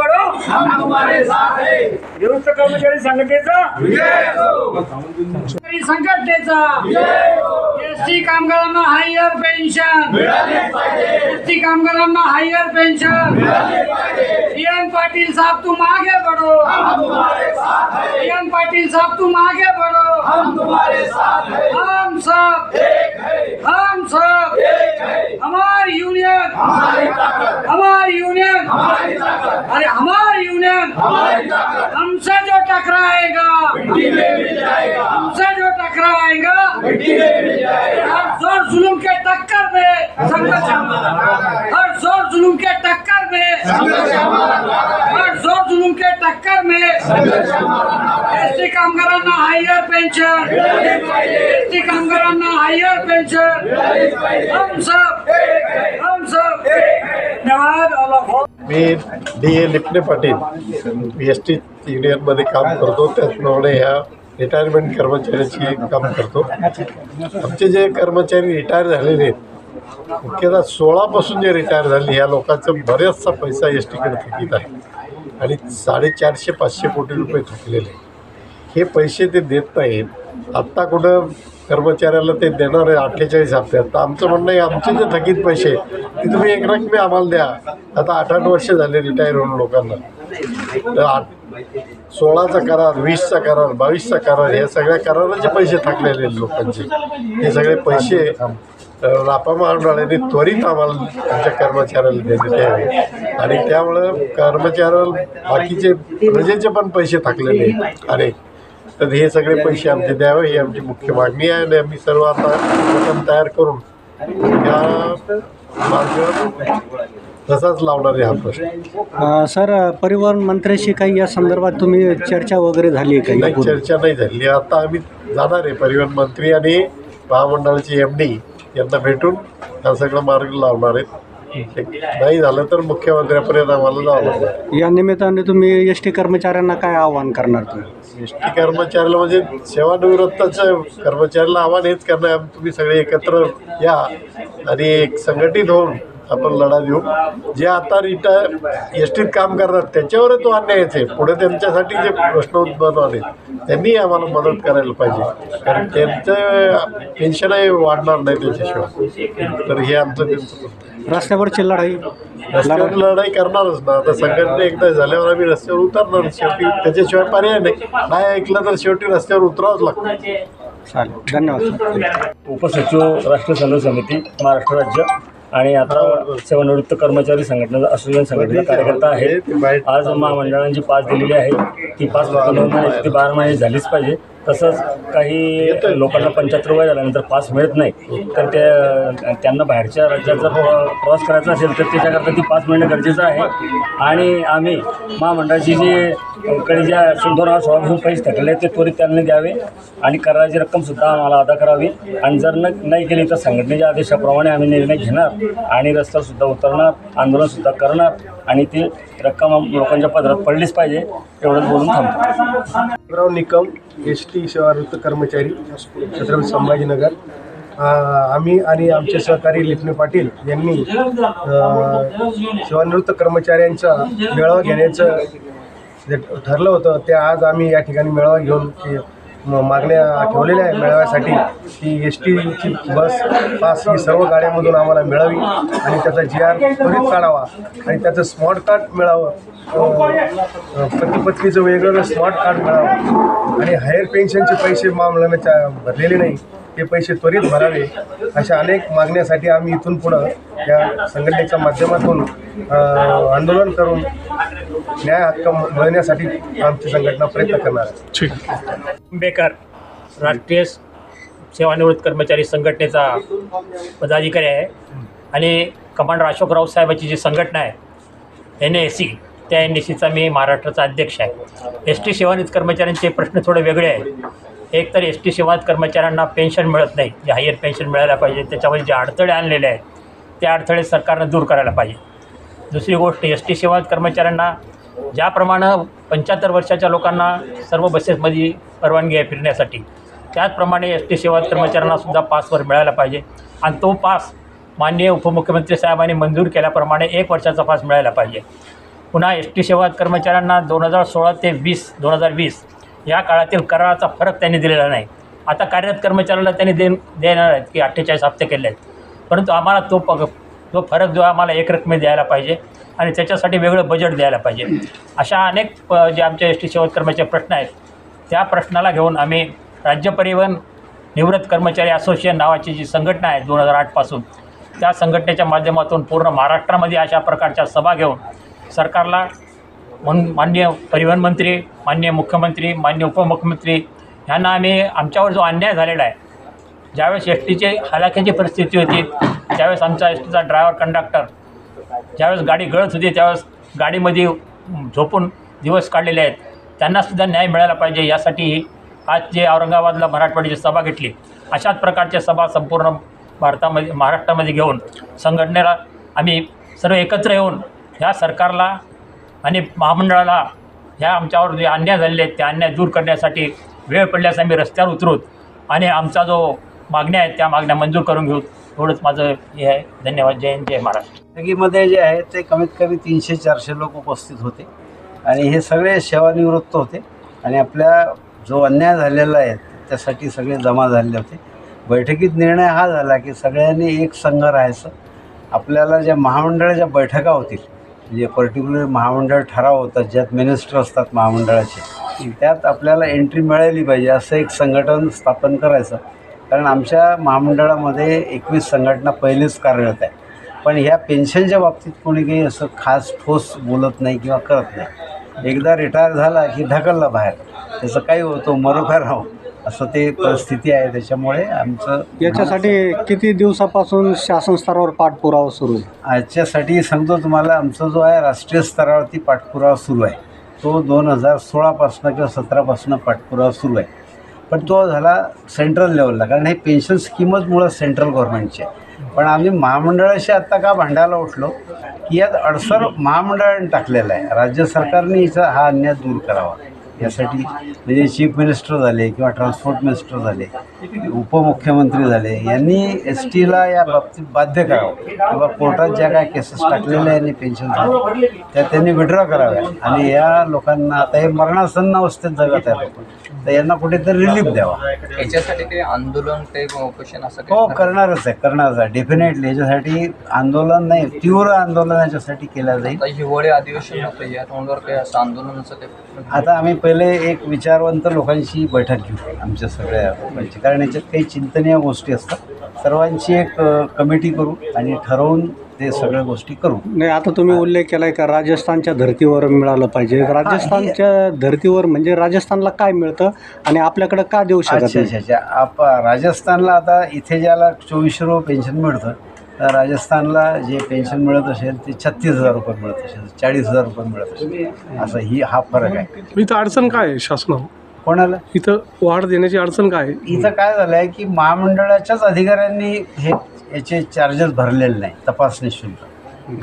आगे वाढो दुरुस्त कर्मचारी संघटनेचा? कर्मचारी संघटनेचा? एसटी कामगारांना हायर पेन्शन एसटी कामगारांना हायर पेन्शन एन पाटील साहब तुम आगे बढ़ो एन पाटील साहब तुम आगे बढ़ो। हम सब। हम सब। हमारी यूनियन हमारी यूनियन अरे हमारी यूनियन हमसे जो टकराएगा। हमसे जो टकराएगा। हर जोर जुलूम के टक्कर में। संघर्ष हमारा हर जोर जुलूम के टक्कर में। हर जोर जुलूम के टक्कर में एसटी कामगारांना हायर पेन्शन एसटी कामगारांना हायर पेन्शन हम सब हम सब धन्यवाद मी D A Lipane Patil. P S T युनियनमध्ये काम करतो. त्याचप्रमाणे ह्या रिटायरमेंट कर्मचाऱ्याची काम करतो. आमचे जे कर्मचारी रिटायर झालेले आहेत मुख्यतः सोळापासून जे रिटायर झाले ह्या लोकांचा बऱ्याचसा पैसा एस टीकडे थकीत आहे. आणि साडेचारशे पाचशे कोटी रुपये थकलेले आहेत. हे पैसे ते देत नाहीत. आत्ता कुठं कर्मचाऱ्याला ते देणार आहे अठ्ठेचाळीस हप्त्यात. तर आमचं म्हणणं आहे आमचे जे थकीत पैसे ते तुम्ही एक रकमी आम्हाला द्या. आता आठ आठ वर्ष झाले रिटायर होऊन लोकांना. तर आठ सोळाचा करार वीसचा करार बावीसचा करार या सगळ्या कराराचे पैसे थकलेले आहेत लोकांचे. हे सगळे पैसे रापा महामंडळाने त्वरित आम्हाला आमच्या कर्मचाऱ्याला देण्यात यावे. आणि त्यामुळं कर्मचाऱ्याला बाकीचे प्रजेचे पण पैसे थकलेले आहेत. अनेक तर हे सगळे पैसे आमचे द्यावे ही आमची मुख्य मागणी आहे. आणि आम्ही सर्व आता प्रथम तयार करून या मार्गावर तसाच लावणार आहे हा प्रश्न. अ, सर परिवहन मंत्र्याशी काही या संदर्भात तुम्ही चर्चा वगैरे झाली आहे का नाही? चर्चा नाही झाली. आता आम्ही जाणार आहे परिवहन मंत्री आणि महामंडळाचे एम डी यांना भेटून हा सगळं मार्ग लावणार आहेत. नाही झालं तर मुख्यमंत्र्यापर्यंत आम्हाला जावं लागणार या निमित्ताने तुम्ही एस टी कर्मचाऱ्यांना काय आवाहन करणार तुम्ही? एस टी कर्मचाऱ्याला म्हणजे सेवानिवृत्ताचं कर्मचाऱ्याला आव्हान हेच करणार तुम्ही सगळे एकत्र या आणि एक संघटित होऊन आपण लढा देऊ. जे आता रिटायर एस टीत काम करतात त्याच्यावर तो अन्यायच आहे. पुढे त्यांच्यासाठी जे प्रश्न उद्भवणार आहेत त्यांनी आम्हाला मदत करायला पाहिजे. कारण त्यांचं पेन्शनही वाढणार नाही त्याच्याशिवाय. तर हे आमचं त्यांचं रस्त्यावरची लढाई. रस्त्यावर लढाई करणारच ना. आता संघटना एकदा झाल्यावर आम्ही रस्त्यावर उतरणार. शेवटी त्याच्याशिवाय पर्याय नाही. नाही ऐकलं तर शेवटी रस्त्यावर उतरावंच लागतं. चालेल. धन्यवाद. उपसचिव राष्ट्रीय सल्ला समिती महाराष्ट्र राज्य. आणि आता सेवानिवृत्त कर्मचारी संघटना असोसिएशन संघटनेचा कार्यकर्ता आहे आज महामंडळांची पास दिलेली आहे. ती पास महिन्याची ती बारा महिने झालीच पाहिजे. तसंच काही लोकांना पंच्याहत्तर वय झाल्यानंतर पास मिळत नाही तर त्या त्यांना बाहेरच्या राज्यात जर प्र- प्रवास करायचा असेल तर त्याच्याकरता ती पास मिळणं गरजेचं आहे. आणि आम्ही महामंडळाची जी कडे ज्या दोन हजार सोळापासून पैसे थकले ते त्वरित त्यांना द्यावे. आणि कराराची रक्कमसुद्धा आम्हाला अदा करावी. आणि जर न नाही केली तर संघटनेच्या आदेशाप्रमाणे आम्ही निर्णय घेणार आणि रस्त्यावरसुद्धा उतरणार आंदोलनसुद्धा करणार. आणि ती रक्कम लोकांच्या पदरात पडलीच पाहिजे एवढंच बोलून थांबतो. राव निकम एस टी सेवावृत्त कर्मचारी छत्रपती संभाजीनगर. आम्ही आणि आमचे सहकारी लिपणे पाटील यांनी सेवानिवृत्त कर्मचाऱ्यांचा मेळावा घेण्याचं जे ठरलं होतं ते आज आम्ही या ठिकाणी मेळावा घेऊन मागण्या ठेवलेल्या आहे मेळाव्यासाठी. की एस टीची बस पास ही सर्व गाड्यांमधून आम्हाला मिळावी आणि त्याचा जी आर त्वरित काढावा आणि त्याचं स्मार्ट कार्ड मिळावं. पतीपत्नीचं पती पत्नीचं वेगळं स्मार्ट कार्ड मिळावं. आणि हायर पेन्शनचे पैसे मामलाच्या भरलेले नाही ते पैसे त्वरित भरावे अशा अनेक मागण्यासाठी आम्ही इथून पुढं या संघटनेच्या माध्यमातून आंदोलन करून न्याय हक्क मिळण्यासाठी आमची संघटना प्रयत्न करणार आहे. आंबेकर राष्ट्रीय सेवानिवृत्त कर्मचारी संघटनेचा पदाधिकारी आहे. आणि कमांडर अशोकराव साहेबाची जी संघटना आहे एन ए सी त्या एन ए सीचा मी महाराष्ट्राचा अध्यक्ष आहे. एस टी सेवानिवृत्त कर्मचाऱ्यांचे प्रश्न थोडे वेगळे आहेत. एक तर एस टी सेवानिवृत्त कर्मचाऱ्यांना पेन्शन मिळत नाही. जे हायर पेन्शन मिळायला पाहिजे त्याच्यामध्ये जे अडथळे आणलेले आहेत ते अडथळे सरकारनं दूर करायला पाहिजे. दुसरी गोष्ट एस टी सेवा कर्मचाऱ्यांना ज्याप्रमाणे पंच्याहत्तर वर्षाच्या लोकांना सर्व बसेसमध्ये परवानगी आहे फिरण्यासाठी त्याचप्रमाणे एस टी सेवा कर्मचाऱ्यांनासुद्धा पासवर मिळायला पाहिजे. आणि तो पास माननीय उपमुख्यमंत्री साहेबांनी मंजूर केल्याप्रमाणे एक वर्षाचा पास मिळायला पाहिजे. पुन्हा एस टी सेवा कर्मचाऱ्यांना दोन हजार सोळा ते वीस दोन हजार वीस या काळातील कराराचा फरक त्यांनी दिलेला नाही. आता कार्यरत कर्मचाऱ्याला त्यांनी दे देणार आहेत की अठ्ठेचाळीस हप्ते केले आहेत. परंतु आम्हाला तो पग तो फरक जो आम्हाला एक रकमे द्यायला पाहिजे आणि त्याच्यासाठी वेगळं बजेट द्यायला पाहिजे. अशा अनेक प- जे आमच्या एस टी सेवाकर्माचे कर्मचारी प्रश्न आहेत त्या प्रश्नाला घेऊन आम्ही राज्य परिवहन निवृत्त कर्मचारी असोसिएशन नावाची जी संघटना आहे दोन हजार आठपासून त्या संघटनेच्या माध्यमातून पूर्ण महाराष्ट्रामध्ये अशा प्रकारच्या सभा घेऊन सरकारला मन माननीय परिवहन मंत्री माननीय मुख्यमंत्री माननीय उपमुख्यमंत्री ह्यांना आम्ही आमच्यावर जो अन्याय झालेला आहे ज्यावेळेस एस टीची हलाख्याची परिस्थिती होती त्यावेळेस आमचा एस टीचा ड्रायव्हर कंडक्टर ज्यावेळेस गाडी गळत होती त्यावेळेस गाडीमध्ये झोपून दिवस काढलेले आहेत. त्यांनासुद्धा न्याय मिळायला पाहिजे यासाठी आज जे औरंगाबादला मराठवाड्याची सभा घेतली अशाच प्रकारच्या सभा संपूर्ण भारतामध्ये महाराष्ट्रामध्ये घेऊन संघटनेला आम्ही सर्व एकत्र येऊन ह्या सरकारला आणि महामंडळाला ह्या आमच्यावर जे अन्याय झालेले आहेत त्या अन्याय दूर करण्यासाठी वेळ पडल्यास आम्ही रस्त्यावर उतरूत आणि आमचा जो मागण्या आहेत त्या मागण्या मंजूर करून घेऊ. एवढंच माझं हे आहे. धन्यवाद. जय हिंद जय महाराष्ट्र. बैठकीमध्ये जे आहे ते कमीत कमी तीनशे चारशे लोक उपस्थित होते. आणि हे सगळे सेवानिवृत्त होते. आणि आपल्या जो अन्याय झालेला आहे त्यासाठी सगळे जमा झालेले होते. बैठकीत निर्णय हा झाला की सगळ्यांनी एक संघ राहायचं. आपल्याला ज्या महामंडळाच्या बैठका होतील जे पर्टिक्युलर महामंडळ ठराव होतात ज्यात मिनिस्टर असतात महामंडळाचे त्यात आपल्याला एंट्री मिळाली पाहिजे असं एक संघटन स्थापन करायचं. कारण आमच्या महामंडळामध्ये एकवीस संघटना पहिलेच कार्यरत आहे पण ह्या पेन्शनच्या बाबतीत कोणी काही असं खास ठोस बोलत नाही किंवा करत नाही. एकदा रिटायर झाला की ढकलला बाहेर. त्याचं काही होतो मरोखा राहो असं ते परिस्थिती आहे. त्याच्यामुळे आमचं याच्यासाठी किती दिवसापासून शासन स्तरावर पाठपुरावा सुरू आहे? याच्यासाठी सांगतो तुम्हाला आमचा जो आहे राष्ट्रीय स्तरावरती पाठपुरावा सुरू आहे. तो दोन हजार सोळापासनं किंवा सतरापासनं पाठपुरावा सुरू आहे. पण तो झाला सेंट्रल लेवलला कारण हे पेन्शन स्कीमच मुळात सेंट्रल गव्हर्नमेंटची आहे. पण आम्ही महामंडळाशी आत्ता का भांडायला उठलो? की यात अडसर महामंडळाने टाकलेला आहे. राज्य सरकारने हिचा हा अन्याय दूर करावा. यासाठी म्हणजे चीफ मिनिस्टर झाले किंवा ट्रान्सपोर्ट मिनिस्टर झाले उपमुख्यमंत्री झाले यांनी एस टीला या बाबतीत बाध्य करावं. किंवा कोर्टात ज्या काय केसेस टाकलेल्या यांनी पेन्शन त्या त्यांनी विड्रॉ कराव्या. आणि या लोकांना आता हे मरणासन्न अवस्थेत जगत आहे तर यांना कुठेतरी रिलीफ द्यावा. याच्यासाठी काही आंदोलन काही उपोषण असं हो करणारच आहे करणारच आहे. डेफिनेटली याच्यासाठी आंदोलन नाही तीव्र आंदोलन याच्यासाठी केलं जाईल. हिवाळी अधिवेशन होतं या तोंडावर काही असं आंदोलनाचं आता आम्ही पहिले एक विचारवंत लोकांची बैठक घेऊ आमच्या सगळ्या लोकांची. कारण याच्यात काही चिंतनीय गोष्टी असतात. सर्वांची एक कमिटी करू आणि ठरवून ते सगळ्या गोष्टी करू नाही आता तुम्ही उल्लेख केला आहे का राजस्थानच्या धर्तीवर मिळालं पाहिजे? राजस्थानच्या धर्तीवर म्हणजे राजस्थानला काय मिळतं आणि आपल्याकडं का देऊ शकत अच्छा अच्छा नाही? अच्छा आप राजस्थानला आता इथे ज्याला चोवीसशे रुपये पेन्शन मिळतं राजस्थानला जे पेन्शन मिळत असेल ते छत्तीस हजार रुपये मिळत असेल चाळीस हजार रुपये मिळत असेल. असं ही हा फरक आहे. इथं अडचण काय आहे शासनावर? कोणाला? इथं वाढ देण्याची अडचण काय आहे? इथं काय झालं आहे की महामंडळाच्याच अधिकाऱ्यांनी हे याचे चार्जेस भरलेले नाही तपासणी शुल्क.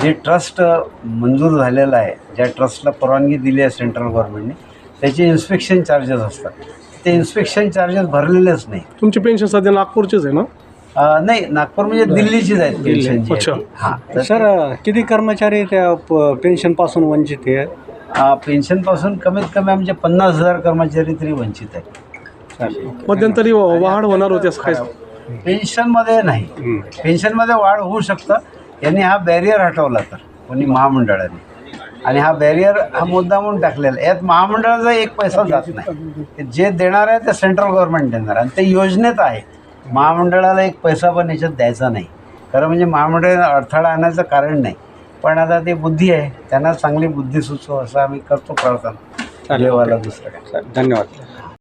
जे ट्रस्ट मंजूर झालेलं आहे ज्या ट्रस्टला परवानगी दिली आहे सेंट्रल गव्हर्नमेंटने त्याचे इन्स्पेक्शन चार्जेस असतात. ते इन्स्पेक्शन चार्जेस भरलेलेच नाही. तुमची पेन्शन सध्या नागपूरचीच आहे ना? अं, नाही नागपूर म्हणजे दिल्लीचीच आहेत पेन्शन अच्छा. हां तर सर किती कर्मचारी त्या प- पेन्शनपासून वंचित आहे अं, पेन्शनपासून कमीत कमी आमचे पन्नास हजार कर्मचारी तरी वंचित आहेत. मध्यंतरी वाढ होणार होती असं काय पेन्शनमध्ये नाही. पेन्शनमध्ये वाढ होऊ शकतं. यांनी हा बॅरियर हटवला तर कोणी महामंडळाने. आणि हा बॅरियर हा मुद्दा म्हणून टाकलेला आहे. यात महामंडळाचा एक पैसा जात नाही. जे देणार आहे ते सेंट्रल गव्हर्नमेंट देणार आणि ते योजनेत आहे. महामंडळाला एक पैसा पण याच्यात द्यायचा नाही. खरं म्हणजे महामंडळ अडथळा आणायचं कारण नाही. पण आता ते बुद्धी आहे. त्यांना चांगली बुद्धी सुचव असं आम्ही करतो प्रार्थना देवाला दुसरं काय. धन्यवाद.